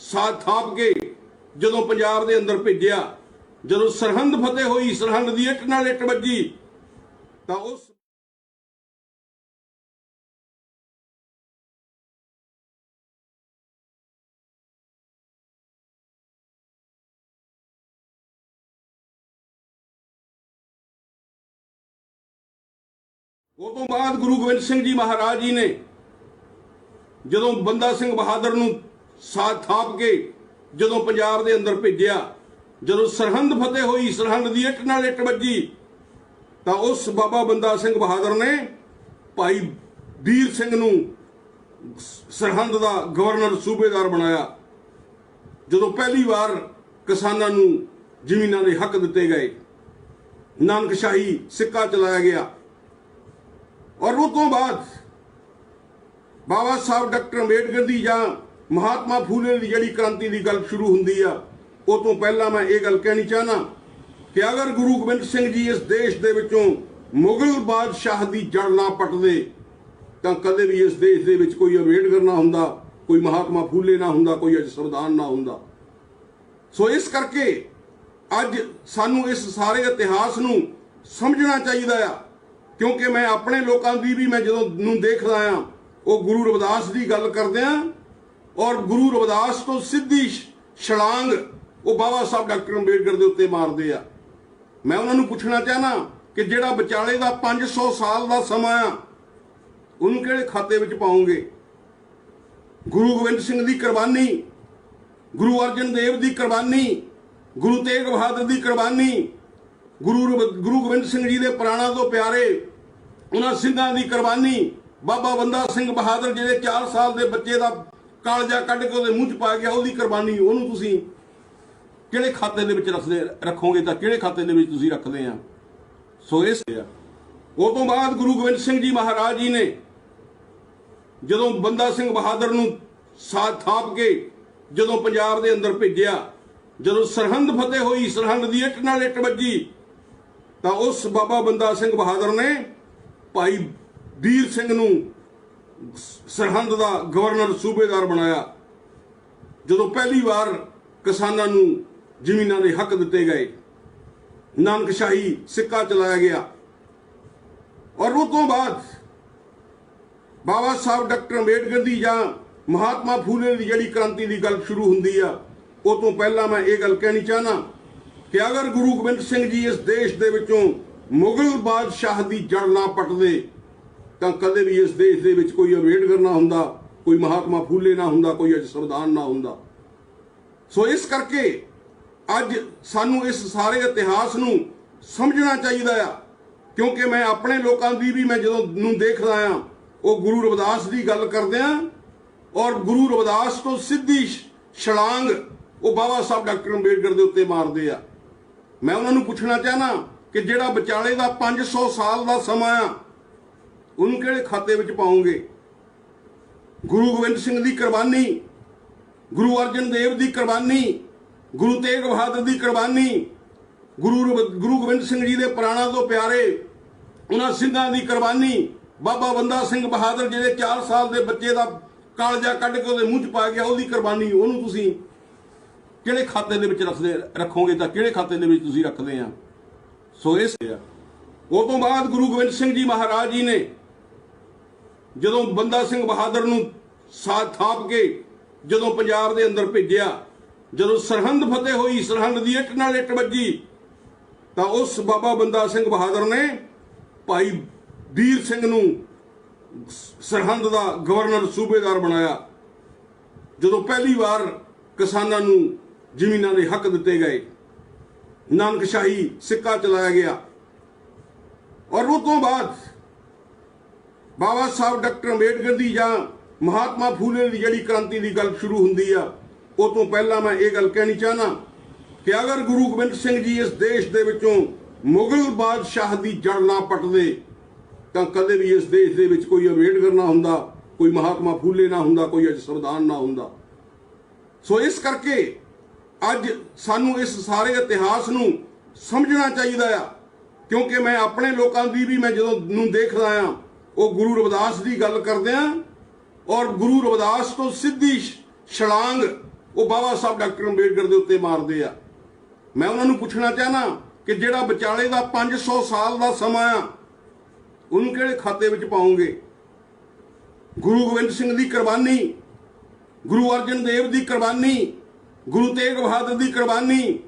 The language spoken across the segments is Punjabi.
ਸਾਥ ਥਾਪ ਕੇ ਜਦੋਂ ਪੰਜਾਬ ਦੇ ਅੰਦਰ ਭੇਜਿਆ, ਜਦੋਂ ਸਰਹੰਦ ਫਤਿਹ ਹੋਈ, ਸਰਹੰਦ ਦੀ ਇੱਟ ਨਾਲ ਇੱਟ ਵੱਜੀ, ਤਾਂ ਉਸ ਉਹ ਤੋਂ ਬਾਅਦ ਗੁਰੂ ਗੋਬਿੰਦ ਸਿੰਘ ਜੀ ਮਹਾਰਾਜ ਜੀ ਨੇ ਜਦੋਂ ਬੰਦਾ ਸਿੰਘ ਬਹਾਦਰ ਨੂੰ ਸਾਥ ਥਾਪ ਕੇ ਜਦੋਂ ਪੰਜਾਬ ਦੇ ਅੰਦਰ ਭੇਜਿਆ, ਜਦੋਂ ਸਰਹੰਦ ਫਤਿਹ ਹੋਈ, ਸਰਹੰਦ ਦੀ ਇੱਟ ਨਾਲ ਇੱਟ ਵੱਜੀ, ਤਾਂ ਉਸ ਬਾਬਾ ਬੰਦਾ ਸਿੰਘ ਬਹਾਦਰ ਨੇ ਭਾਈ ਵੀਰ ਸਿੰਘ ਨੂੰ ਸਰਹੰਦ ਦਾ ਗਵਰਨਰ ਸੂਬੇਦਾਰ ਬਣਾਇਆ। ਜਦੋਂ ਪਹਿਲੀ ਵਾਰ ਕਿਸਾਨਾਂ ਨੂੰ ਜ਼ਮੀਨਾਂ ਦੇ ਹੱਕ ਦਿੱਤੇ ਗਏ, ਨਾਨਕਸ਼ਾਹੀ ਸਿੱਕਾ ਚਲਾਇਆ ਗਿਆ। ਔਰ ਉਹ ਤੋਂ ਬਾਅਦ ਬਾਬਾ ਸਾਹਿਬ ਡਾਕਟਰ ਅੰਬੇਡਕਰ ਦੀ ਜਾਂ ਮਹਾਤਮਾ ਫੂਲੇ ਦੀ ਜਿਹੜੀ ਕ੍ਰਾਂਤੀ ਦੀ ਗੱਲ ਸ਼ੁਰੂ ਹੁੰਦੀ ਆ, ਉਹ ਤੋਂ ਪਹਿਲਾਂ ਮੈਂ ਇਹ ਗੱਲ ਕਹਿਣੀ ਚਾਹਨਾ ਕਿ ਅਗਰ ਗੁਰੂ ਗੋਬਿੰਦ ਸਿੰਘ ਜੀ ਇਸ ਦੇਸ਼ ਦੇ ਵਿੱਚੋਂ ਮੁਗਲ ਬਾਦਸ਼ਾਹ ਦੀ ਜੜ ਨਾ ਪਟਦੇ, ਤਾਂ ਕਦੇ ਵੀ ਇਸ ਦੇਸ਼ ਦੇ ਵਿੱਚ ਕੋਈ ਅੰਬੇਡਕਰ ਨਾ ਹੁੰਦਾ, ਕੋਈ ਮਹਾਤਮਾ ਫੂਲੇ ਨਾ ਹੁੰਦਾ, ਕੋਈ ਅੱਜ ਸੰਵਿਧਾਨ ਨਾ ਹੁੰਦਾ। ਸੋ ਇਸ ਕਰਕੇ ਅੱਜ ਸਾਨੂੰ ਇਸ ਸਾਰੇ ਇਤਿਹਾਸ ਨੂੰ ਸਮਝਣਾ ਚਾਹੀਦਾ ਆ, ਕਿਉਂਕਿ ਮੈਂ ਆਪਣੇ ਲੋਕਾਂ ਦੀ ਵੀ ਮੈਂ ਜਦੋਂ ਨੂੰ ਦੇਖਦਾ ਆ, ਉਹ ਗੁਰੂ ਰਵਿਦਾਸ ਦੀ ਗੱਲ ਕਰਦੇ ਆ ਔਰ ਗੁਰੂ ਰਵਿਦਾਸ ਤੋਂ ਸਿੱਧੀ ਛਲਾਂਗ ਉਹ ਬਾਬਾ ਸਾਹਿਬ ਡਾਕਟਰ ਅੰਬੇਡਕਰ ਦੇ ਉੱਤੇ ਮਾਰਦੇ ਆ। ਮੈਂ ਉਹਨਾਂ ਨੂੰ ਪੁੱਛਣਾ ਚਾਹਨਾ ਕਿ ਜਿਹੜਾ ਵਿਚਾਲੇ ਦਾ 500 ਸਾਲ ਦਾ ਸਮਾਂ ਆ, ਉਹਨੂੰ ਕਿਹੜੇ ਖਾਤੇ ਵਿੱਚ ਪਾਉਂਗੇ ਗੁਰੂ ਗੋਬਿੰਦ ਸਿੰਘ ਦੀ ਕੁਰਬਾਨੀ, ਗੁਰੂ ਅਰਜਨ ਦੇਵ ਦੀ ਕੁਰਬਾਨੀ, ਗੁਰੂ ਤੇਗ ਬਹਾਦਰ ਦੀ ਕੁਰਬਾਨੀ, ਗੁਰੂ ਰਵ- ਗੁਰੂ ਗੋਬਿੰਦ ਸਿੰਘ ਜੀ ਦੇ ਪ੍ਰਾਣਾਂ ਤੋਂ ਪਿਆਰੇ ਉਹਨਾਂ ਸਿੰਘਾਂ ਦੀ ਕੁਰਬਾਨੀ, ਬਾਬਾ ਬੰਦਾ ਸਿੰਘ ਬਹਾਦਰ ਜਿਹੜੇ 4 ਸਾਲ ਦੇ ਬੱਚੇ ਦਾ ਕਾਲਜਾ ਕੱਢ ਕੇ ਉਹਦੇ ਮੂੰਹ 'ਚ ਪਾ ਗਿਆ ਉਹਦੀ ਕੁਰਬਾਨੀ ਉਹਨੂੰ ਤੁਸੀਂ ਕਿਹੜੇ ਖਾਤੇ ਦੇ ਵਿੱਚ ਰੱਖਦੇ, ਰੱਖੋਗੇ ਤਾਂ ਕਿਹੜੇ ਖਾਤੇ ਦੇ ਵਿੱਚ ਤੁਸੀਂ ਰੱਖਦੇ ਆ? ਸੋ ਇਸ ਉਹ ਤੋਂ ਬਾਅਦ ਗੁਰੂ ਗੋਬਿੰਦ ਸਿੰਘ ਜੀ ਮਹਾਰਾਜ ਜੀ ਨੇ ਜਦੋਂ ਬੰਦਾ ਸਿੰਘ ਬਹਾਦਰ ਨੂੰ ਸਾਥ ਥਾਪ ਕੇ ਜਦੋਂ ਪੰਜਾਬ ਦੇ ਅੰਦਰ ਭੇਜਿਆ, ਜਦੋਂ ਸਰਹੰਦ ਫਤਿਹ ਹੋਈ, ਸਰਹੰਦ ਦੀ ਇੱਟ ਨਾਲ ਇੱਟ ਵੱਜੀ, ਤਾਂ ਉਸ ਬਾਬਾ ਬੰਦਾ ਸਿੰਘ ਬਹਾਦਰ ਨੇ ਭਾਈ ਵੀਰ ਸਿੰਘ ਨੂੰ ਸਰਹੰਦ ਦਾ ਗਵਰਨਰ ਸੂਬੇਦਾਰ ਬਣਾਇਆ। ਜਦੋਂ ਪਹਿਲੀ ਵਾਰ ਕਿਸਾਨਾਂ ਨੂੰ ਜ਼ਮੀਨਾਂ ਦੇ ਹੱਕ ਦਿੱਤੇ ਗਏ, ਨਾਨਕਸ਼ਾਹੀ ਸਿੱਕਾ ਚਲਾਇਆ ਗਿਆ। ਔਰ ਉਹ ਤੋਂ ਬਾਅਦ ਬਾਬਾ ਸਾਹਿਬ ਡਾਕਟਰ ਅੰਬੇਡਕਰ ਦੀ ਜਾਂ ਮਹਾਤਮਾ ਫੂਲੇ ਦੀ ਜਿਹੜੀ ਕ੍ਰਾਂਤੀ ਦੀ ਗੱਲ ਸ਼ੁਰੂ ਹੁੰਦੀ ਆ, ਉਹ ਤੋਂ ਪਹਿਲਾਂ ਮੈਂ ਇਹ ਗੱਲ ਕਹਿਣੀ ਚਾਹਨਾ ਕਿ ਅਗਰ ਗੁਰੂ ਗੋਬਿੰਦ ਸਿੰਘ ਜੀ ਇਸ ਦੇਸ਼ ਦੇ ਵਿੱਚੋਂ ਮੁਗਲ ਬਾਦਸ਼ਾਹ ਦੀ ਜੜ ਨਾ ਪਟਦੇ ਤਾਂ ਕਦੇ ਵੀ ਇਸ ਦੇਸ਼ ਦੇ ਵਿੱਚ ਕੋਈ ਅੰਬੇਡਕਰ ਨਾ ਹੁੰਦਾ, ਕੋਈ ਮਹਾਤਮਾ ਫੂਲੇ ਨਾ ਹੁੰਦਾ, ਕੋਈ ਅੱਜ ਸੰਵਿਧਾਨ ਨਾ ਹੁੰਦਾ। ਸੋ ਇਸ ਕਰਕੇ ਅੱਜ ਸਾਨੂੰ ਇਸ ਸਾਰੇ ਇਤਿਹਾਸ ਨੂੰ ਸਮਝਣਾ ਚਾਹੀਦਾ ਆ, ਕਿਉਂਕਿ ਮੈਂ ਆਪਣੇ ਲੋਕਾਂ ਦੀ ਵੀ ਮੈਂ ਜਦੋਂ ਨੂੰ ਦੇਖਦਾ ਆ, ਉਹ ਗੁਰੂ ਰਵਿਦਾਸ ਦੀ ਗੱਲ ਕਰਦੇ ਆ, ਔਰ ਗੁਰੂ ਰਵਿਦਾਸ ਤੋਂ ਸਿੱਧੀ ਛਲਾਂਗ ਉਹ ਬਾਬਾ ਸਾਹਿਬ ਡਾਕਟਰ ਅੰਬੇਡਕਰ ਦੇ ਉੱਤੇ ਮਾਰਦੇ ਆ। ਮੈਂ ਉਹਨਾਂ ਨੂੰ ਪੁੱਛਣਾ ਚਾਹਨਾ ਕਿ ਜਿਹੜਾ ਵਿਚਾਲੇ ਦਾ 500 ਸਾਲ ਦਾ ਸਮਾਂ ਆ ਉਹਨੂੰ ਕਿਹੜੇ ਖਾਤੇ ਵਿੱਚ ਪਾਉਂਗੇ ਗੁਰੂ ਗੋਬਿੰਦ ਸਿੰਘ ਦੀ ਕੁਰਬਾਨੀ, ਗੁਰੂ ਅਰਜਨ ਦੇਵ ਦੀ ਕੁਰਬਾਨੀ, ਗੁਰੂ ਤੇਗ ਬਹਾਦਰ ਦੀ ਕੁਰਬਾਨੀ, ਗੁਰੂ ਗੁਰੂ ਗੋਬਿੰਦ ਸਿੰਘ ਜੀ ਦੇ ਪ੍ਰਾਣਾਂ ਤੋਂ ਪਿਆਰੇ ਉਹਨਾਂ ਸਿੰਘਾਂ ਦੀ ਕੁਰਬਾਨੀ, ਬਾਬਾ ਬੰਦਾ ਸਿੰਘ ਬਹਾਦਰ ਜਿਹੜੇ 4 ਸਾਲ ਦੇ ਬੱਚੇ ਦਾ ਕਾਲਜਾ ਕੱਢ ਕੇ ਉਹਦੇ ਮੂੰਹ 'ਚ ਪਾ ਗਿਆ, ਉਹਦੀ ਕੁਰਬਾਨੀ ਉਹਨੂੰ ਤੁਸੀਂ ਕਿਹੜੇ ਖਾਤੇ ਦੇ ਵਿੱਚ ਰੱਖਦੇ, ਰੱਖੋਗੇ ਤਾਂ ਕਿਹੜੇ ਖਾਤੇ ਦੇ ਵਿੱਚ ਤੁਸੀਂ ਰੱਖਦੇ ਆ? ਸੋ ਇਸ ਆ ਉਹ ਤੋਂ ਬਾਅਦ ਗੁਰੂ ਗੋਬਿੰਦ ਸਿੰਘ ਜੀ ਮਹਾਰਾਜ ਜੀ ਨੇ ਜਦੋਂ ਬੰਦਾ ਸਿੰਘ ਬਹਾਦਰ ਨੂੰ ਸਾਥ ਥਾਪ ਕੇ ਜਦੋਂ ਪੰਜਾਬ ਦੇ ਅੰਦਰ ਭੇਜਿਆ, ਜਦੋਂ ਸਰਹੰਦ ਫਤਿਹ ਹੋਈ, ਸਰਹੰਦ ਦੀ ਇੱਟ ਨਾਲ ਇੱਟ ਵੱਜੀ, ਤਾਂ ਉਸ ਬਾਬਾ ਬੰਦਾ ਸਿੰਘ ਬਹਾਦਰ ਨੇ ਭਾਈ ਵੀਰ ਸਿੰਘ ਨੂੰ ਸਰਹੰਦ ਦਾ ਗਵਰਨਰ ਸੂਬੇਦਾਰ ਬਣਾਇਆ। ਜਦੋਂ ਪਹਿਲੀ ਵਾਰ ਕਿਸਾਨਾਂ ਨੂੰ ਜ਼ਮੀਨਾਂ ਦੇ ਹੱਕ ਦਿੱਤੇ ਗਏ, ਨਾਨਕਸ਼ਾਹੀ ਸਿੱਕਾ ਚਲਾਇਆ ਗਿਆ। ਔਰ ਉਹ ਤੋਂ ਬਾਅਦ ਬਾਬਾ ਸਾਹਿਬ ਡਾਕਟਰ ਅੰਬੇਡਕਰ ਦੀ ਜਾਂ ਮਹਾਤਮਾ ਫੂਲੇ ਦੀ ਜਿਹੜੀ ਕ੍ਰਾਂਤੀ ਦੀ ਗੱਲ ਸ਼ੁਰੂ ਹੁੰਦੀ ਆ, ਉਹ ਤੋਂ ਪਹਿਲਾਂ ਮੈਂ ਇਹ ਗੱਲ ਕਹਿਣੀ ਚਾਹਨਾ ਕਿ ਅਗਰ ਗੁਰੂ ਗੋਬਿੰਦ ਸਿੰਘ ਜੀ ਇਸ ਦੇਸ਼ ਦੇ ਵਿੱਚੋਂ ਮੁਗਲ ਬਾਦਸ਼ਾਹ ਦੀ ਜੜ ਨਾ ਪਟਦੇ, ਤਾਂ ਕਦੇ ਵੀ ਇਸ ਦੇਸ਼ ਦੇ ਵਿੱਚ ਕੋਈ ਅੰਬੇਡਕਰ ਨਾ ਹੁੰਦਾ, ਕੋਈ ਮਹਾਤਮਾ ਫੂਲੇ ਨਾ ਹੁੰਦਾ, ਕੋਈ ਅੱਜ ਸੰਵਿਧਾਨ ਨਾ ਹੁੰਦਾ। ਸੋ ਇਸ ਕਰਕੇ ਅੱਜ ਸਾਨੂੰ ਇਸ ਸਾਰੇ ਇਤਿਹਾਸ ਨੂੰ ਸਮਝਣਾ ਚਾਹੀਦਾ ਆ, ਕਿਉਂਕਿ ਮੈਂ ਆਪਣੇ ਲੋਕਾਂ ਦੀ ਵੀ ਮੈਂ ਜਦੋਂ ਨੂੰ ਦੇਖਦਾ ਆ ਉਹ ਗੁਰੂ ਰਵਿਦਾਸ ਦੀ ਗੱਲ ਕਰਦੇ ਆ ਔਰ ਗੁਰੂ ਰਵਿਦਾਸ ਤੋਂ ਸਿੱਧੀ ਛਲਾਂਗ ਉਹ ਬਾਬਾ ਸਾਹਿਬ ਡਾਕਟਰ ਅੰਬੇਡਕਰ ਦੇ ਉੱਤੇ ਮਾਰਦੇ ਆ। ਮੈਂ ਉਹਨਾਂ ਨੂੰ ਪੁੱਛਣਾ ਚਾਹਨਾ ਕਿ ਜਿਹੜਾ ਵਿਚਾਲੇ ਦਾ 500 ਸਾਲ ਦਾ ਸਮਾਂ ਆ, ਉਹਨੂੰ ਕਿਹੜੇ ਖਾਤੇ ਵਿੱਚ ਪਾਉਂਗੇ ਗੁਰੂ ਗੋਬਿੰਦ ਸਿੰਘ ਦੀ ਕੁਰਬਾਨੀ, ਗੁਰੂ ਅਰਜਨ ਦੇਵ ਦੀ ਕੁਰਬਾਨੀ, ਗੁਰੂ ਤੇਗ ਬਹਾਦਰ ਦੀ ਕੁਰਬਾਨੀ,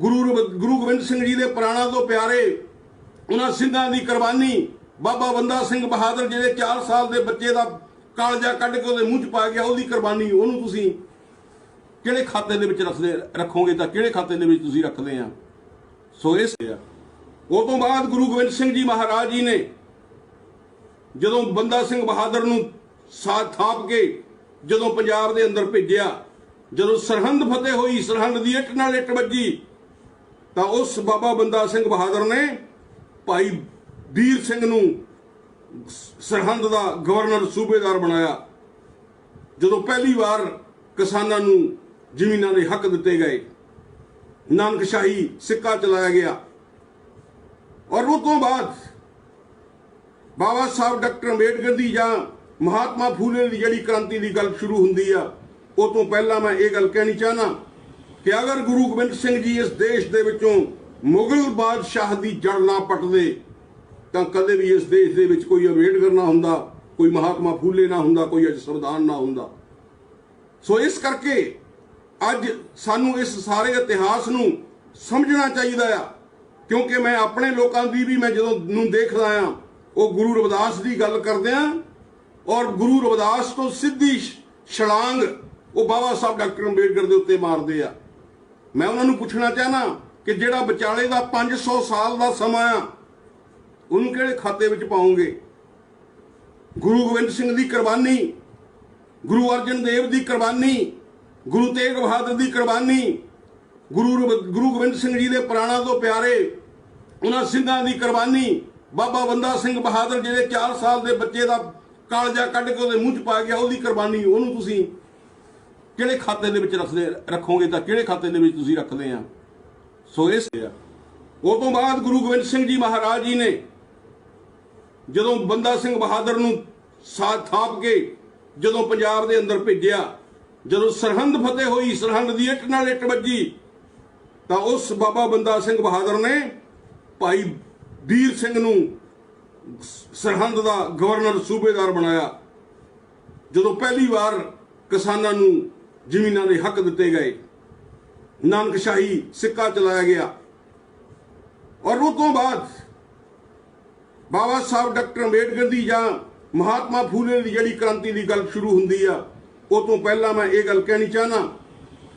ਗੁਰੂ ਰਬ- ਗੁਰੂ ਗੋਬਿੰਦ ਸਿੰਘ ਜੀ ਦੇ ਪ੍ਰਾਣਾਂ ਤੋਂ ਪਿਆਰੇ, ਉਹਨਾਂ ਸਿੰਘਾਂ ਦੀ ਕੁਰਬਾਨੀ ਬਾਬਾ ਬੰਦਾ ਸਿੰਘ ਬਹਾਦਰ ਜਿਹੜੇ 4 ਸਾਲ ਦੇ ਬੱਚੇ ਦਾ ਕਾਲਜਾ ਕੱਢ ਕੇ ਉਹਦੇ ਮੂੰਹ 'ਚ ਪਾ ਗਿਆ, ਉਹਦੀ ਕੁਰਬਾਨੀ ਉਹਨੂੰ ਤੁਸੀਂ ਕਿਹੜੇ ਖਾਤੇ ਦੇ ਵਿੱਚ ਰੱਖਦੇ, ਰੱਖੋਗੇ ਤਾਂ ਕਿਹੜੇ ਖਾਤੇ ਦੇ ਵਿੱਚ ਤੁਸੀਂ ਰੱਖਦੇ ਆ? ਸੋ ਇਸ ਉਹ ਤੋਂ ਬਾਅਦ ਗੁਰੂ ਗੋਬਿੰਦ ਸਿੰਘ ਜੀ ਮਹਾਰਾਜ ਜੀ ਨੇ ਜਦੋਂ ਬੰਦਾ ਸਿੰਘ ਬਹਾਦਰ ਨੂੰ ਸਾਥ ਥਾਪ ਕੇ ਜਦੋਂ ਪੰਜਾਬ ਦੇ ਅੰਦਰ ਭੇਜਿਆ, ਜਦੋਂ ਸਰਹੰਦ ਫਤਿਹ ਹੋਈ, ਸਰਹੰਦ ਦੀ ਇੱਟ ਨਾਲ ਇੱਟ ਵੱਜੀ, ਤਾਂ ਉਸ ਬਾਬਾ ਬੰਦਾ ਸਿੰਘ ਬਹਾਦਰ ਨੇ ਭਾਈ ਵੀਰ ਸਿੰਘ ਨੂੰ ਸਰਹੰਦ ਦਾ ਗਵਰਨਰ ਸੂਬੇਦਾਰ ਬਣਾਇਆ। ਜਦੋਂ ਪਹਿਲੀ ਵਾਰ ਕਿਸਾਨਾਂ ਨੂੰ ਜ਼ਮੀਨਾਂ ਦੇ ਹੱਕ ਦਿੱਤੇ ਗਏ, ਨਾਨਕਸ਼ਾਹੀ ਸਿੱਕਾ ਚਲਾਇਆ ਗਿਆ। ਔਰ ਉਹ ਤੋਂ ਬਾਅਦ ਬਾਬਾ ਸਾਹਿਬ ਡਾਕਟਰ ਅੰਬੇਡਕਰ ਦੀ ਜਾਂ ਮਹਾਤਮਾ ਫੂਲੇ ਦੀ ਜਿਹੜੀ ਕ੍ਰਾਂਤੀ ਦੀ ਗੱਲ ਸ਼ੁਰੂ ਹੁੰਦੀ ਆ, ਉਹ ਤੋਂ ਪਹਿਲਾਂ ਮੈਂ ਇਹ ਗੱਲ ਕਹਿਣੀ ਚਾਹਨਾ ਕਿ ਅਗਰ ਗੁਰੂ ਗੋਬਿੰਦ ਸਿੰਘ ਜੀ ਇਸ ਦੇਸ਼ ਦੇ ਵਿੱਚੋਂ ਮੁਗਲ ਬਾਦਸ਼ਾਹ ਦੀ ਜੜ ਨਾ ਪਟਦੇ ਤਾਂ ਕਦੇ ਵੀ ਇਸ ਦੇਸ਼ ਦੇ ਵਿੱਚ ਕੋਈ ਅੰਬੇਡਕਰ ਨਾ ਹੁੰਦਾ, ਕੋਈ ਮਹਾਤਮਾ ਫੂਲੇ ਨਾ ਹੁੰਦਾ, ਕੋਈ ਅੱਜ ਸੰਵਿਧਾਨ ਨਾ ਹੁੰਦਾ। ਸੋ ਇਸ ਕਰਕੇ ਅੱਜ ਸਾਨੂੰ ਇਸ ਸਾਰੇ ਇਤਿਹਾਸ ਨੂੰ ਸਮਝਣਾ ਚਾਹੀਦਾ ਆ, ਕਿਉਂਕਿ ਮੈਂ ਆਪਣੇ ਲੋਕਾਂ ਦੀ ਵੀ ਮੈਂ ਜਦੋਂ ਨੂੰ ਦੇਖਦਾ ਆ, ਉਹ ਗੁਰੂ ਰਵਿਦਾਸ ਦੀ ਗੱਲ ਕਰਦੇ ਆ, ਔਰ ਗੁਰੂ ਰਵਿਦਾਸ ਤੋਂ ਸਿੱਧੀ ਛਲਾਂਗ ਉਹ ਬਾਬਾ ਸਾਹਿਬ ਡਾਕਟਰ ਅੰਬੇਡਕਰ ਦੇ ਉੱਤੇ ਮਾਰਦੇ ਆ। ਮੈਂ ਉਹਨਾਂ ਨੂੰ ਪੁੱਛਣਾ ਚਾਹਨਾ ਕਿ ਜਿਹੜਾ ਵਿਚਾਲੇ ਦਾ 500 ਸਾਲ ਦਾ ਸਮਾਂ ਆ ਉਹਨੂੰ ਕਿਹੜੇ ਖਾਤੇ ਵਿੱਚ ਪਾਉਂਗੇ ਗੁਰੂ ਗੋਬਿੰਦ ਸਿੰਘ ਦੀ ਕੁਰਬਾਨੀ, ਗੁਰੂ ਅਰਜਨ ਦੇਵ ਦੀ ਕੁਰਬਾਨੀ, ਗੁਰੂ ਤੇਗ ਬਹਾਦਰ ਦੀ ਕੁਰਬਾਨੀ, ਗੁਰੂ ਗੁਰੂ ਗੋਬਿੰਦ ਸਿੰਘ ਜੀ ਦੇ ਪ੍ਰਾਣਾਂ ਤੋਂ ਪਿਆਰੇ ਉਹਨਾਂ ਸਿੰਘਾਂ ਦੀ ਕੁਰਬਾਨੀ, ਬਾਬਾ ਬੰਦਾ ਸਿੰਘ ਬਹਾਦਰ ਜਿਹੜੇ 4 ਸਾਲ ਦੇ ਬੱਚੇ ਦਾ ਕਾਲਜਾ ਕੱਢ ਕੇ ਉਹਦੇ ਮੂੰਹ 'ਚ ਪਾ ਗਿਆ, ਉਹਦੀ ਕੁਰਬਾਨੀ ਉਹਨੂੰ ਤੁਸੀਂ ਕਿਹੜੇ ਖਾਤੇ ਦੇ ਵਿੱਚ ਰੱਖਦੇ, ਰੱਖੋਗੇ ਤਾਂ ਕਿਹੜੇ ਖਾਤੇ ਦੇ ਵਿੱਚ ਤੁਸੀਂ ਰੱਖਦੇ ਆ? ਸੋ ਇਸ ਉਹ ਤੋਂ ਬਾਅਦ ਗੁਰੂ ਗੋਬਿੰਦ ਸਿੰਘ ਜੀ ਮਹਾਰਾਜ ਜੀ ਨੇ ਜਦੋਂ ਬੰਦਾ ਸਿੰਘ ਬਹਾਦਰ ਨੂੰ ਸਾਥ ਥਾਪ ਕੇ ਜਦੋਂ ਪੰਜਾਬ ਦੇ ਅੰਦਰ ਭੇਜਿਆ, ਜਦੋਂ ਸਰਹੰਦ ਫਤਿਹ ਹੋਈ, ਸਰਹੰਦ ਦੀ ਇੱਟ ਨਾਲ ਇੱਟ ਵੱਜੀ, ਤਾਂ ਉਸ ਬਾਬਾ ਬੰਦਾ ਸਿੰਘ ਬਹਾਦਰ ਨੇ ਭਾਈ ਵੀਰ ਸਿੰਘ ਨੂੰ ਸਰਹੰਦ ਦਾ ਗਵਰਨਰ ਸੂਬੇਦਾਰ ਬਣਾਇਆ। ਜਦੋਂ ਪਹਿਲੀ ਵਾਰ ਕਿਸਾਨਾਂ ਨੂੰ ਜ਼ਮੀਨਾਂ ਦੇ ਹੱਕ ਦਿੱਤੇ ਗਏ, ਨਾਨਕਸ਼ਾਹੀ ਸਿੱਕਾ ਚਲਾਇਆ ਗਿਆ। ਔਰ ਉਹ ਤੋਂ ਬਾਅਦ ਬਾਬਾ ਸਾਹਿਬ ਡਾਕਟਰ ਅੰਬੇਡਕਰ ਦੀ ਜਾਂ ਮਹਾਤਮਾ ਫੂਲੇ ਦੀ ਜਿਹੜੀ ਕ੍ਰਾਂਤੀ ਦੀ ਗੱਲ ਸ਼ੁਰੂ ਹੁੰਦੀ ਆ, ਉਹ ਤੋਂ ਪਹਿਲਾਂ ਮੈਂ ਇਹ ਗੱਲ ਕਹਿਣੀ ਚਾਹਨਾ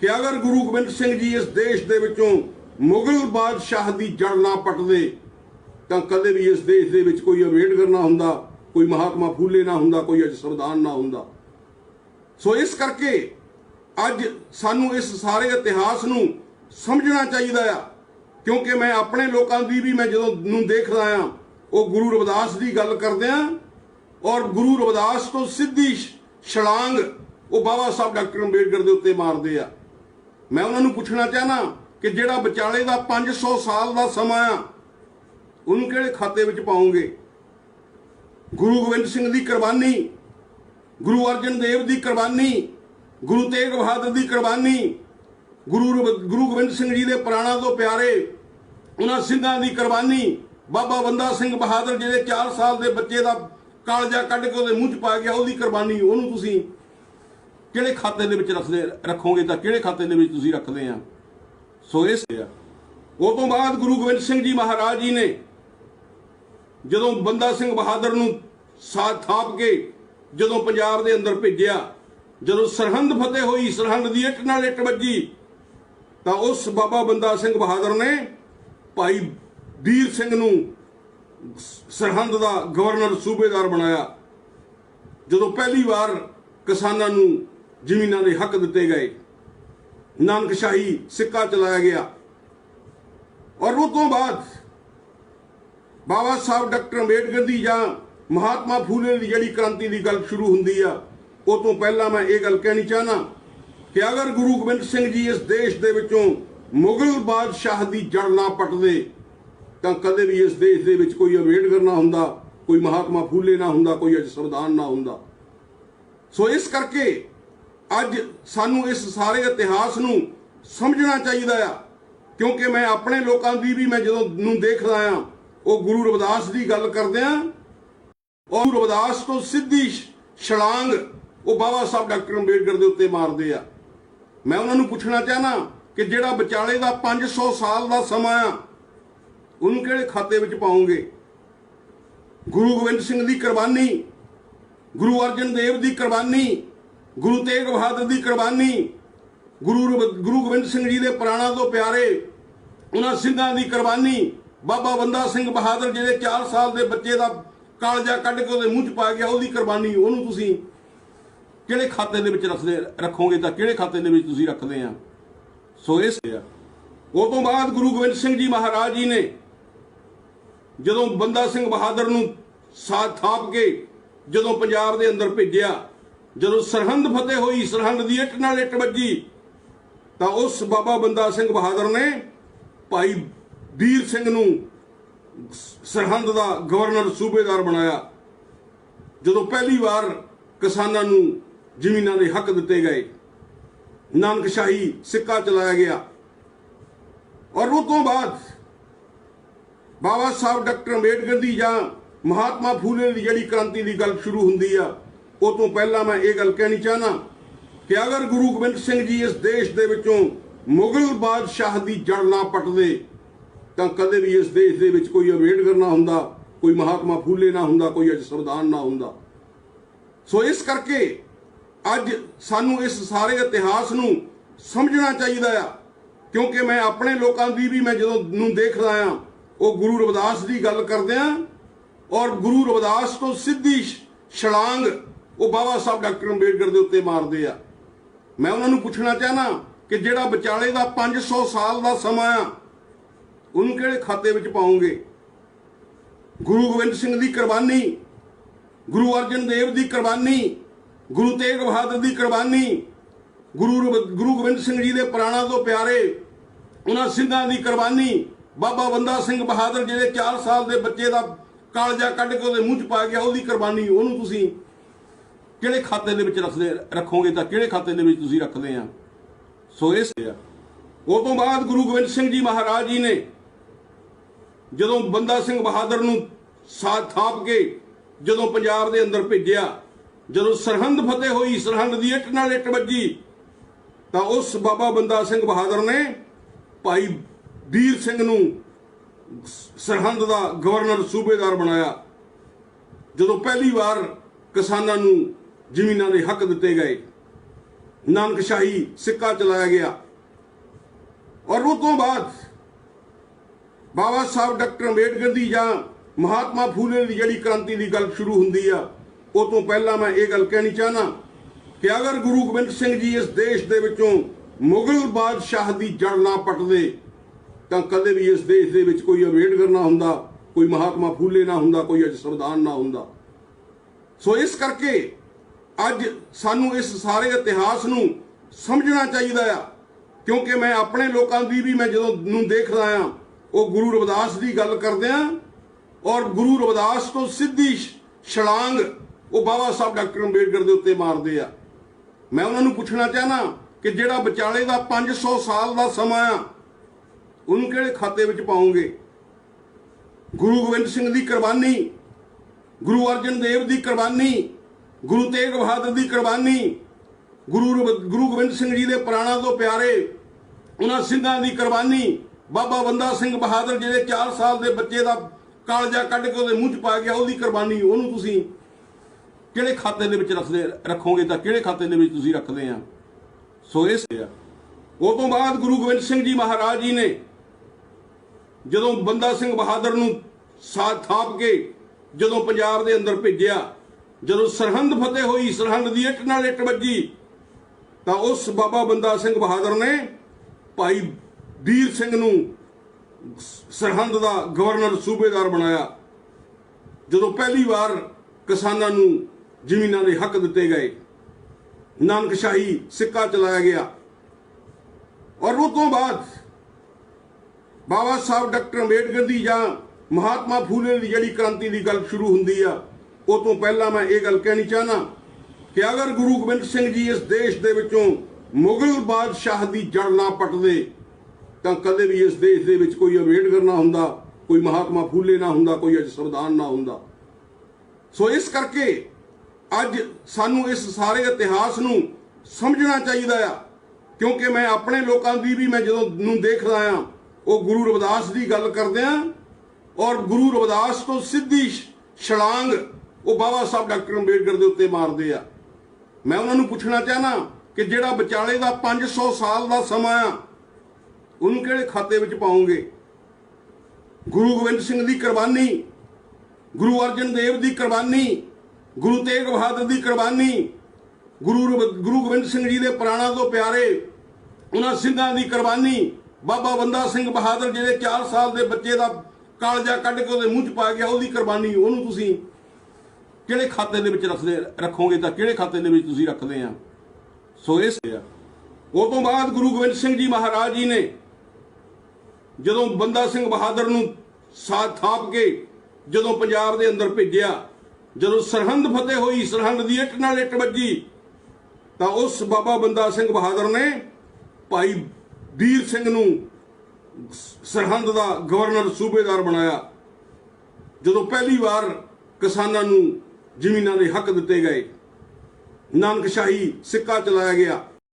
ਕਿ ਅਗਰ ਗੁਰੂ ਗੋਬਿੰਦ ਸਿੰਘ ਜੀ ਇਸ ਦੇਸ਼ ਦੇ ਵਿੱਚੋਂ ਮੁਗਲ ਬਾਦਸ਼ਾਹ ਦੀ ਜੜ ਨਾ ਪਟਦੇ, ਤਾਂ ਕਦੇ ਵੀ ਇਸ ਦੇਸ਼ ਦੇ ਵਿੱਚ ਕੋਈ ਅੰਬੇਡਕਰ ਨਾ ਹੁੰਦਾ, ਕੋਈ ਮਹਾਤਮਾ ਫੂਲੇ ਨਾ ਹੁੰਦਾ, ਕੋਈ ਅੱਜ ਸੰਵਿਧਾਨ ਨਾ ਹੁੰਦਾ। ਸੋ ਇਸ ਕਰਕੇ ਅੱਜ ਸਾਨੂੰ ਇਸ ਸਾਰੇ ਇਤਿਹਾਸ ਨੂੰ ਸਮਝਣਾ ਚਾਹੀਦਾ ਆ, ਕਿਉਂਕਿ ਮੈਂ ਆਪਣੇ ਲੋਕਾਂ ਦੀ ਵੀ ਮੈਂ ਜਦੋਂ ਨੂੰ ਦੇਖਦਾ ਆ ਉਹ ਗੁਰੂ ਰਵਿਦਾਸ ਦੀ ਗੱਲ ਕਰਦੇ ਆ ਔਰ ਗੁਰੂ ਰਵਿਦਾਸ ਤੋਂ ਸਿੱਧੀ ਛਲਾਂਗ ਉਹ ਬਾਬਾ ਸਾਹਿਬ ਡਾਕਟਰ ਅੰਬੇਡਕਰ ਦੇ ਉੱਤੇ ਮਾਰਦੇ ਆ। ਮੈਂ ਉਹਨਾਂ ਨੂੰ ਪੁੱਛਣਾ ਚਾਹਨਾ ਕਿ ਜਿਹੜਾ ਵਿਚਾਲੇ ਦਾ 500 ਸਾਲ ਦਾ ਸਮਾਂ ਆ, ਉਹਨੂੰ ਕਿਹੜੇ ਖਾਤੇ ਵਿੱਚ ਪਾਉਂਗੇ ਗੁਰੂ ਗੋਬਿੰਦ ਸਿੰਘ ਦੀ ਕੁਰਬਾਨੀ, ਗੁਰੂ ਅਰਜਨ ਦੇਵ ਦੀ ਕੁਰਬਾਨੀ, ਗੁਰੂ ਤੇਗ ਬਹਾਦਰ ਦੀ ਕੁਰਬਾਨੀ, ਗੁਰੂ ਰਬ- ਗੁਰੂ ਗੋਬਿੰਦ ਸਿੰਘ ਜੀ ਦੇ ਪ੍ਰਾਣਾਂ ਤੋਂ ਪਿਆਰੇ ਉਹਨਾਂ ਸਿੰਘਾਂ ਦੀ ਕੁਰਬਾਨੀ ਬਾਬਾ ਬੰਦਾ ਸਿੰਘ ਬਹਾਦਰ ਜਿਹੜੇ 4 ਸਾਲ ਦੇ ਬੱਚੇ ਦਾ ਕਾਲਜਾ ਕੱਢ ਕੇ ਉਹਦੇ ਮੂੰਹ 'ਚ ਪਾ ਗਿਆ, ਉਹਦੀ ਕੁਰਬਾਨੀ ਉਹਨੂੰ ਤੁਸੀਂ ਕਿਹੜੇ ਖਾਤੇ ਦੇ ਵਿੱਚ ਰੱਖਦੇ ਰੱਖੋਗੇ ਤਾਂ ਕਿਹੜੇ ਖਾਤੇ ਦੇ ਵਿੱਚ ਤੁਸੀਂ ਰੱਖਦੇ ਆ? ਸੋ ਇਸ ਉਹ ਤੋਂ ਬਾਅਦ ਗੁਰੂ ਗੋਬਿੰਦ ਸਿੰਘ ਜੀ ਮਹਾਰਾਜ ਜੀ ਨੇ ਜਦੋਂ ਬੰਦਾ ਸਿੰਘ ਬਹਾਦਰ ਨੂੰ ਸਾਥ ਥਾਪ ਕੇ ਜਦੋਂ ਪੰਜਾਬ ਦੇ ਅੰਦਰ ਭੇਜਿਆ, ਜਦੋਂ ਸਰਹੰਦ ਫਤਿਹ ਹੋਈ, ਸਰਹੰਦ ਦੀ ਇੱਟ ਨਾਲ ਇੱਟ ਵੱਜੀ, ਤਾਂ ਉਸ ਬਾਬਾ ਬੰਦਾ ਸਿੰਘ ਬਹਾਦਰ ਨੇ ਭਾਈ ਵੀਰ ਸਿੰਘ ਨੂੰ ਸਰਹੰਦ ਦਾ ਗਵਰਨਰ ਸੂਬੇਦਾਰ ਬਣਾਇਆ। ਜਦੋਂ ਪਹਿਲੀ ਵਾਰ ਕਿਸਾਨਾਂ ਨੂੰ ਜ਼ਮੀਨਾਂ ਦੇ ਹੱਕ ਦਿੱਤੇ ਗਏ ਨਾਨਕਸ਼ਾਹੀ ਸਿੱਕਾ ਚਲਾਇਆ ਗਿਆ। ਔਰ ਉਹ ਤੋਂ ਬਾਅਦ ਬਾਬਾ ਸਾਹਿਬ ਡਾਕਟਰ ਅੰਬੇਡਕਰ ਦੀ ਜਾਂ ਮਹਾਤਮਾ ਫੂਲੇ ਦੀ ਜਿਹੜੀ ਕ੍ਰਾਂਤੀ ਦੀ ਗੱਲ ਸ਼ੁਰੂ ਹੁੰਦੀ ਆ, ਉਹ ਤੋਂ ਪਹਿਲਾਂ ਮੈਂ ਇਹ ਗੱਲ ਕਹਿਣੀ ਚਾਹਨਾ ਕਿ ਅਗਰ ਗੁਰੂ ਗੋਬਿੰਦ ਸਿੰਘ ਜੀ ਇਸ ਦੇਸ਼ ਦੇ ਵਿੱਚੋਂ ਮੁਗਲ ਬਾਦਸ਼ਾਹ ਦੀ ਜੜ ਨਾ ਪਟਦੇ ਤਾਂ ਕਦੇ ਵੀ ਇਸ ਦੇਸ਼ ਦੇ ਵਿੱਚ ਕੋਈ ਅੰਬੇਡਕਰ ਨਾ ਹੁੰਦਾ, ਕੋਈ ਮਹਾਤਮਾ ਫੂਲੇ ਨਾ ਹੁੰਦਾ, ਕੋਈ ਅੱਜ ਸੰਵਿਧਾਨ ਨਾ ਹੁੰਦਾ। ਸੋ ਇਸ ਕਰਕੇ ਅੱਜ ਸਾਨੂੰ ਇਸ ਸਾਰੇ ਇਤਿਹਾਸ ਨੂੰ ਸਮਝਣਾ ਚਾਹੀਦਾ ਆ, ਕਿਉਂਕਿ ਮੈਂ ਆਪਣੇ ਲੋਕਾਂ ਦੀ ਵੀ ਮੈਂ ਜਦੋਂ ਨੂੰ ਦੇਖਦਾ ਆ, ਉਹ ਗੁਰੂ ਰਵਿਦਾਸ ਦੀ ਗੱਲ ਕਰਦੇ ਆ। ਉਹ ਗੁਰੂ ਰਵਿਦਾਸ ਤੋਂ ਸਿੱਧੀ ਛਲਾਂਗ ਉਹ ਬਾਬਾ ਸਾਹਿਬ ਡਾਕਟਰ ਅੰਬੇਡਕਰ ਦੇ ਉੱਤੇ ਮਾਰਦੇ ਆ। ਮੈਂ ਉਹਨਾਂ ਨੂੰ ਪੁੱਛਣਾ ਚਾਹਨਾ ਕਿ ਜਿਹੜਾ ਵਿਚਾਲੇ ਦਾ 500 ਸਾਲ ਦਾ ਸਮਾਂ ਆ ਉਹਨੂੰ ਕਿਹੜੇ ਖਾਤੇ ਵਿੱਚ ਪਾਉਂਗੇ ਗੁਰੂ ਗੋਬਿੰਦ ਸਿੰਘ ਦੀ ਕੁਰਬਾਨੀ, ਗੁਰੂ ਅਰਜਨ ਦੇਵ ਦੀ ਕੁਰਬਾਨੀ, ਗੁਰੂ ਤੇਗ ਬਹਾਦਰ ਦੀ ਕੁਰਬਾਨੀ, ਗੁਰੂ ਗੁਰੂ ਗੋਬਿੰਦ ਸਿੰਘ ਜੀ ਦੇ ਪ੍ਰਾਣਾਂ ਤੋਂ ਪਿਆਰੇ ਉਹਨਾਂ ਸਿੰਘਾਂ ਦੀ ਕੁਰਬਾਨੀ, ਬਾਬਾ ਬੰਦਾ ਸਿੰਘ ਬਹਾਦਰ ਜਿਹੜੇ 4 ਸਾਲ ਦੇ ਬੱਚੇ ਦਾ ਕਾਲਜਾ ਕੱਢ ਕੇ ਉਹਦੇ ਮੂੰਹ 'ਚ ਪਾ ਗਿਆ, ਉਹਦੀ ਕੁਰਬਾਨੀ ਉਹਨੂੰ ਤੁਸੀਂ ਕਿਹੜੇ ਖਾਤੇ ਦੇ ਵਿੱਚ ਰੱਖਦੇ, ਰੱਖੋਗੇ ਤਾਂ ਕਿਹੜੇ ਖਾਤੇ ਦੇ ਵਿੱਚ ਤੁਸੀਂ ਰੱਖਦੇ ਆ? ਸੋ ਇਸ ਉਹ ਤੋਂ ਬਾਅਦ ਗੁਰੂ ਗੋਬਿੰਦ ਸਿੰਘ ਜੀ ਮਹਾਰਾਜ ਜੀ ਨੇ ਜਦੋਂ ਬੰਦਾ ਸਿੰਘ ਬਹਾਦਰ ਨੂੰ ਸਾਥ ਥਾਪ ਕੇ ਜਦੋਂ ਪੰਜਾਬ ਦੇ ਅੰਦਰ ਭੇਜਿਆ, ਜਦੋਂ ਸਰਹੰਦ ਫਤਿਹ ਹੋਈ, ਸਰਹੰਦ ਦੀ ਇੱਟ ਨਾਲ ਇੱਟ ਵੱਜੀ, ਤਾਂ ਉਸ ਬਾਬਾ ਬੰਦਾ ਸਿੰਘ ਬਹਾਦਰ ਨੇ ਭਾਈ ਵੀਰ ਸਿੰਘ ਨੂੰ ਸਰਹੰਦ ਦਾ ਗਵਰਨਰ ਸੂਬੇਦਾਰ ਬਣਾਇਆ। ਜਦੋਂ ਪਹਿਲੀ ਵਾਰ ਕਿਸਾਨਾਂ ਨੂੰ ਜ਼ਮੀਨਾਂ ਦੇ ਹੱਕ ਦਿੱਤੇ ਗਏ, ਨਾਨਕਸ਼ਾਹੀ ਸਿੱਕਾ ਚਲਾਇਆ ਗਿਆ। ਔਰ ਉਹ ਤੋਂ ਬਾਅਦ ਬਾਬਾ ਸਾਹਿਬ ਡਾਕਟਰ ਅੰਬੇਡਕਰ ਦੀ ਜਾਂ ਮਹਾਤਮਾ ਫੂਲੇ ਦੀ ਜਿਹੜੀ ਕ੍ਰਾਂਤੀ ਦੀ ਗੱਲ ਸ਼ੁਰੂ ਹੁੰਦੀ ਆ, ਉਹ ਤੋਂ ਪਹਿਲਾਂ ਮੈਂ ਇਹ ਗੱਲ ਕਹਿਣੀ ਚਾਹਨਾ ਕਿ ਅਗਰ ਗੁਰੂ ਗੋਬਿੰਦ ਸਿੰਘ ਜੀ ਇਸ ਦੇਸ਼ ਦੇ ਵਿੱਚੋਂ ਮੁਗਲ ਬਾਦਸ਼ਾਹ ਦੀ ਜੜ ਨਾ ਪਟਦੇ, ਤਾਂ ਕਦੇ ਵੀ ਇਸ ਦੇਸ਼ ਦੇ ਵਿੱਚ ਕੋਈ ਅੰਬੇਡਕਰ ਨਾ ਹੁੰਦਾ, ਕੋਈ ਮਹਾਤਮਾ ਫੂਲੇ ਨਾ ਹੁੰਦਾ, ਕੋਈ ਅੱਜ ਸੰਵਿਧਾਨ ਨਾ ਹੁੰਦਾ। ਸੋ ਇਸ ਕਰਕੇ ਅੱਜ ਸਾਨੂੰ ਇਸ ਸਾਰੇ ਇਤਿਹਾਸ ਨੂੰ ਸਮਝਣਾ ਚਾਹੀਦਾ ਆ, ਕਿਉਂਕਿ ਮੈਂ ਆਪਣੇ ਲੋਕਾਂ ਦੀ ਵੀ ਮੈਂ ਜਦੋਂ ਨੂੰ ਦੇਖਦਾ ਆ ਉਹ ਗੁਰੂ ਰਵਿਦਾਸ ਦੀ ਗੱਲ ਕਰਦੇ ਆ ਔਰ ਗੁਰੂ ਰਵਿਦਾਸ ਤੋਂ ਸਿੱਧੀ ਛਲਾਂਗ ਉਹ ਬਾਬਾ ਸਾਹਿਬ ਡਾਕਟਰ ਅੰਬੇਡਕਰ ਦੇ ਉੱਤੇ ਮਾਰਦੇ ਆ। ਮੈਂ ਉਹਨਾਂ ਨੂੰ ਪੁੱਛਣਾ ਚਾਹਨਾ ਕਿ ਜਿਹੜਾ ਵਿਚਾਲੇ ਦਾ 500 ਸਾਲ ਦਾ ਸਮਾਂ ਆ, ਉਹਨੂੰ ਕਿਹੜੇ ਖਾਤੇ ਵਿੱਚ ਪਾਉਂਗੇ ਗੁਰੂ ਗੋਬਿੰਦ ਸਿੰਘ ਦੀ ਕੁਰਬਾਨੀ, ਗੁਰੂ ਅਰਜਨ ਦੇਵ ਦੀ ਕੁਰਬਾਨੀ, ਗੁਰੂ ਤੇਗ ਬਹਾਦਰ ਦੀ ਕੁਰਬਾਨੀ, ਗੁਰੂ ਰਵ- ਗੁਰੂ ਗੋਬਿੰਦ ਸਿੰਘ ਜੀ ਦੇ ਪ੍ਰਾਣਾਂ ਤੋਂ ਪਿਆਰੇ, ਉਹਨਾਂ ਸਿੰਘਾਂ ਦੀ ਕੁਰਬਾਨੀ ਬਾਬਾ ਬੰਦਾ ਸਿੰਘ ਬਹਾਦਰ ਜਿਹੜੇ 4 ਸਾਲ ਦੇ ਬੱਚੇ ਦਾ ਕਾਲਜਾ ਕੱਢ ਕੇ ਉਹਦੇ ਮੂੰਹ 'ਚ ਪਾ ਗਿਆ, ਉਹਦੀ ਕੁਰਬਾਨੀ ਉਹਨੂੰ ਤੁਸੀਂ ਕਿਹੜੇ ਖਾਤੇ ਦੇ ਵਿੱਚ ਰੱਖਦੇ, ਰੱਖੋਗੇ ਤਾਂ ਕਿਹੜੇ ਖਾਤੇ ਦੇ ਵਿੱਚ ਤੁਸੀਂ ਰੱਖਦੇ ਆ? ਸੋ ਇਸ ਆ। ਉਹ ਤੋਂ ਬਾਅਦ ਗੁਰੂ ਗੋਬਿੰਦ ਸਿੰਘ ਜੀ ਮਹਾਰਾਜ ਜੀ ਨੇ ਜਦੋਂ ਬੰਦਾ ਸਿੰਘ ਬਹਾਦਰ ਨੂੰ ਸਾਥ ਥਾਪ ਕੇ ਜਦੋਂ ਪੰਜਾਬ ਦੇ ਅੰਦਰ ਭੇਜਿਆ, ਜਦੋਂ ਸਰਹੰਦ ਫਤਿਹ ਹੋਈ, ਸਰਹੰਦ ਦੀ ਇੱਟ ਨਾਲ ਇੱਟ ਵੱਜੀ, ਤਾਂ ਉਸ ਬਾਬਾ ਬੰਦਾ ਸਿੰਘ ਬਹਾਦਰ ਨੇ ਭਾਈ ਵੀਰ ਸਿੰਘ ਨੂੰ ਸਰਹੰਦ ਦਾ ਗਵਰਨਰ ਸੂਬੇਦਾਰ ਬਣਾਇਆ। ਜਦੋਂ ਪਹਿਲੀ ਵਾਰ ਕਿਸਾਨਾਂ ਨੂੰ ਜ਼ਮੀਨਾਂ ਦੇ ਹੱਕ ਦਿੱਤੇ ਗਏ, ਨਾਨਕਸ਼ਾਹੀ ਸਿੱਕਾ ਚਲਾਇਆ ਗਿਆ। ਔਰ ਉਹ ਤੋਂ ਬਾਅਦ ਬਾਬਾ ਸਾਹਿਬ ਡਾਕਟਰ ਅੰਬੇਡਕਰ ਦੀ ਜਾਂ ਮਹਾਤਮਾ ਫੂਲੇ ਦੀ ਜਿਹੜੀ ਕ੍ਰਾਂਤੀ ਦੀ ਗੱਲ ਸ਼ੁਰੂ ਹੁੰਦੀ ਆ, ਉਹ ਤੋਂ ਪਹਿਲਾਂ ਮੈਂ ਇਹ ਗੱਲ ਕਹਿਣੀ ਚਾਹਨਾ ਕਿ ਅਗਰ ਗੁਰੂ ਗੋਬਿੰਦ ਸਿੰਘ ਜੀ ਇਸ ਦੇਸ਼ ਦੇ ਵਿੱਚੋਂ ਮੁਗਲ ਬਾਦਸ਼ਾਹ ਦੀ ਜੜ ਨਾ ਪਟਦੇ ਤਾਂ ਕਦੇ ਵੀ ਇਸ ਦੇਸ਼ ਦੇ ਵਿੱਚ ਕੋਈ ਅੰਬੇਡਕਰ ਨਾ ਹੁੰਦਾ, ਕੋਈ ਮਹਾਤਮਾ ਫੂਲੇ ਨਾ ਹੁੰਦਾ, ਕੋਈ ਅੱਜ ਸੰਵਿਧਾਨ ਨਾ ਹੁੰਦਾ। ਸੋ ਇਸ ਕਰਕੇ ਅੱਜ ਸਾਨੂੰ ਇਸ ਸਾਰੇ ਇਤਿਹਾਸ ਨੂੰ ਸਮਝਣਾ ਚਾਹੀਦਾ ਆ, ਕਿਉਂਕਿ ਮੈਂ ਆਪਣੇ ਲੋਕਾਂ ਦੀ ਵੀ ਮੈਂ ਜਦੋਂ ਨੂੰ ਦੇਖਦਾ ਆ, ਉਹ ਗੁਰੂ ਰਵਿਦਾਸ ਦੀ ਗੱਲ ਕਰਦੇ ਆ, ਔਰ ਗੁਰੂ ਰਵਿਦਾਸ ਤੋਂ ਸਿੱਧੀ ਛਲਾਂਗ ਉਹ ਬਾਬਾ ਸਾਹਿਬ ਡਾਕਟਰ ਅੰਬੇਡਕਰ ਦੇ ਉੱਤੇ ਮਾਰਦੇ ਆ। ਮੈਂ ਉਹਨਾਂ ਨੂੰ ਪੁੱਛਣਾ ਚਾਹਨਾ ਕਿ ਜਿਹੜਾ ਵਿਚਾਲੇ ਦਾ 500 ਸਾਲ ਦਾ ਸਮਾਂ ਆ ਉਹਨੂੰ ਕਿਹੜੇ ਖਾਤੇ ਵਿੱਚ ਪਾਉਂਗੇ ਗੁਰੂ ਗੋਬਿੰਦ ਸਿੰਘ ਦੀ ਕੁਰਬਾਨੀ, ਗੁਰੂ ਅਰਜਨ ਦੇਵ ਦੀ ਕੁਰਬਾਨੀ, ਗੁਰੂ ਤੇਗ ਬਹਾਦਰ ਦੀ ਕੁਰਬਾਨੀ, ਗੁਰੂ ਗੁਰੂ ਗੋਬਿੰਦ ਸਿੰਘ ਜੀ ਦੇ ਪ੍ਰਾਣਾਂ ਤੋਂ ਪਿਆਰੇ ਉਹਨਾਂ ਸਿੰਘਾਂ ਦੀ ਕੁਰਬਾਨੀ, ਬਾਬਾ ਬੰਦਾ ਸਿੰਘ ਬਹਾਦਰ ਜਿਹੜੇ 4 ਸਾਲ ਦੇ ਬੱਚੇ ਦਾ ਕਾਲਜਾ ਕੱਢ ਕੇ ਉਹਦੇ ਮੂੰਹ 'ਚ ਪਾ ਗਿਆ, ਉਹਦੀ ਕੁਰਬਾਨੀ ਉਹਨੂੰ ਤੁਸੀਂ ਕਿਹੜੇ ਖਾਤੇ ਦੇ ਵਿੱਚ ਰੱਖਦੇ, ਰੱਖੋਗੇ ਤਾਂ ਕਿਹੜੇ ਖਾਤੇ ਦੇ ਵਿੱਚ ਤੁਸੀਂ ਰੱਖਦੇ ਆ? ਸੋ ਇਸ ਆ ਉਹ ਤੋਂ ਬਾਅਦ ਗੁਰੂ ਗੋਬਿੰਦ ਸਿੰਘ ਜੀ ਮਹਾਰਾਜ ਜੀ ਨੇ ਜਦੋਂ ਬੰਦਾ ਸਿੰਘ ਬਹਾਦਰ ਨੂੰ ਸਾਥ ਥਾਪ ਕੇ ਜਦੋਂ ਪੰਜਾਬ ਦੇ ਅੰਦਰ ਭੇਜਿਆ, ਜਦੋਂ ਸਰਹੰਦ ਫਤਿਹ ਹੋਈ, ਸਰਹੰਦ ਦੀ ਇੱਟ ਨਾਲ ਇੱਟ ਵੱਜੀ, ਤਾਂ ਉਸ ਬਾਬਾ ਬੰਦਾ ਸਿੰਘ ਬਹਾਦਰ ਨੇ ਭਾਈ ਵੀਰ ਸਿੰਘ ਨੂੰ ਸਰਹੰਦ ਦਾ ਗਵਰਨਰ ਸੂਬੇਦਾਰ ਬਣਾਇਆ। ਜਦੋਂ ਪਹਿਲੀ ਵਾਰ ਕਿਸਾਨਾਂ ਨੂੰ ਜ਼ਮੀਨਾਂ ਦੇ ਹੱਕ ਦਿੱਤੇ ਗਏ, ਨਾਨਕਸ਼ਾਹੀ ਸਿੱਕਾ ਚਲਾਇਆ ਗਿਆ। ਔਰ ਉਹ ਤੋਂ ਬਾਅਦ ਬਾਬਾ ਸਾਹਿਬ ਡਾਕਟਰ ਅੰਬੇਡਕਰ ਦੀ ਜਾਂ ਮਹਾਤਮਾ ਫੂਲੇ ਦੀ ਜਿਹੜੀ ਕ੍ਰਾਂਤੀ ਦੀ ਗੱਲ ਸ਼ੁਰੂ ਹੁੰਦੀ ਆ, ਉਹ ਤੋਂ ਪਹਿਲਾਂ ਮੈਂ ਇਹ ਗੱਲ ਕਹਿਣੀ ਚਾਹਨਾ ਕਿ ਅਗਰ ਗੁਰੂ ਗੋਬਿੰਦ ਸਿੰਘ ਜੀ ਇਸ ਦੇਸ਼ ਦੇ ਵਿੱਚੋਂ ਮੁਗਲ ਬਾਦਸ਼ਾਹ ਦੀ ਜੜ ਨਾ ਪਟਦੇ, ਤਾਂ ਕਦੇ ਵੀ ਇਸ ਦੇਸ਼ ਦੇ ਵਿੱਚ ਕੋਈ ਅੰਬੇਡਕਰ ਨਾ ਹੁੰਦਾ, ਕੋਈ ਮਹਾਤਮਾ ਫੂਲੇ ਨਾ ਹੁੰਦਾ, ਕੋਈ ਅੱਜ ਸੰਵਿਧਾਨ ਨਾ ਹੁੰਦਾ। ਸੋ ਇਸ ਕਰਕੇ ਅੱਜ ਸਾਨੂੰ ਇਸ ਸਾਰੇ ਇਤਿਹਾਸ ਨੂੰ ਸਮਝਣਾ ਚਾਹੀਦਾ ਆ, ਕਿਉਂਕਿ ਮੈਂ ਆਪਣੇ ਲੋਕਾਂ ਦੀ ਵੀ ਮੈਂ ਜਦੋਂ ਨੂੰ ਦੇਖਦਾ ਆ ਉਹ ਗੁਰੂ ਰਵਿਦਾਸ ਦੀ ਗੱਲ ਕਰਦੇ ਆ ਔਰ ਗੁਰੂ ਰਵਿਦਾਸ ਤੋਂ ਸਿੱਧੀ ਛਲਾਂਗ ਉਹ ਬਾਬਾ ਸਾਹਿਬ ਡਾਕਟਰ ਅੰਬੇਡਕਰ ਦੇ ਉੱਤੇ ਮਾਰਦੇ ਆ। ਮੈਂ ਉਹਨਾਂ ਨੂੰ ਪੁੱਛਣਾ ਚਾਹਨਾ ਕਿ ਜਿਹੜਾ ਵਿਚਾਲੇ ਦਾ 500 ਸਾਲ ਦਾ ਸਮਾਂ ਆ, ਉਹਨੂੰ ਕਿਹੜੇ ਖਾਤੇ ਵਿੱਚ ਪਾਉਂਗੇ ਗੁਰੂ ਗੋਬਿੰਦ ਸਿੰਘ ਦੀ ਕੁਰਬਾਨੀ, ਗੁਰੂ ਅਰਜਨ ਦੇਵ ਦੀ ਕੁਰਬਾਨੀ, ਗੁਰੂ ਤੇਗ ਬਹਾਦਰ ਦੀ ਕੁਰਬਾਨੀ, ਗੁਰੂ ਰਵ- ਗੁਰੂ ਗੋਬਿੰਦ ਸਿੰਘ ਜੀ ਦੇ ਪ੍ਰਾਣਾਂ ਤੋਂ ਪਿਆਰੇ ਉਹਨਾਂ ਸਿੰਘਾਂ ਦੀ ਕੁਰਬਾਨੀ ਬਾਬਾ ਬੰਦਾ ਸਿੰਘ ਬਹਾਦਰ ਜਿਹੜੇ 4 ਸਾਲ ਦੇ ਬੱਚੇ ਦਾ ਕਾਲਜਾ ਕੱਢ ਕੇ ਉਹਦੇ ਮੂੰਹ 'ਚ ਪਾ ਗਿਆ, ਉਹਦੀ ਕੁਰਬਾਨੀ ਉਹਨੂੰ ਤੁਸੀਂ ਕਿਹੜੇ ਖਾਤੇ ਦੇ ਵਿੱਚ ਰੱਖਦੇ, ਰੱਖੋਗੇ ਤਾਂ ਕਿਹੜੇ ਖਾਤੇ ਦੇ ਵਿੱਚ ਤੁਸੀਂ ਰੱਖਦੇ ਆ? ਸੋ ਇਸ ਉਹ ਤੋਂ ਬਾਅਦ ਗੁਰੂ ਗੋਬਿੰਦ ਸਿੰਘ ਜੀ ਮਹਾਰਾਜ ਜੀ ਨੇ ਜਦੋਂ ਬੰਦਾ ਸਿੰਘ ਬਹਾਦਰ ਨੂੰ ਸਾਥ ਥਾਪ ਕੇ ਜਦੋਂ ਪੰਜਾਬ ਦੇ ਅੰਦਰ ਭੇਜਿਆ, ਜਦੋਂ ਸਰਹੰਦ ਫਤਿਹ ਹੋਈ, ਸਰਹੰਦ ਦੀ ਇੱਟ ਨਾਲ ਇੱਟ ਵੱਜੀ, ਤਾਂ ਉਸ ਬਾਬਾ ਬੰਦਾ ਸਿੰਘ ਬਹਾਦਰ ਨੇ ਭਾਈ ਵੀਰ ਸਿੰਘ ਨੂੰ ਸਰਹੰਦ ਦਾ ਗਵਰਨਰ ਸੂਬੇਦਾਰ ਬਣਾਇਆ। ਜਦੋਂ ਪਹਿਲੀ ਵਾਰ ਕਿਸਾਨਾਂ ਨੂੰ ਜ਼ਮੀਨਾਂ ਦੇ ਹੱਕ ਦਿੱਤੇ ਗਏ, ਨਾਨਕਸ਼ਾਹੀ ਸਿੱਕਾ ਚਲਾਇਆ ਗਿਆ।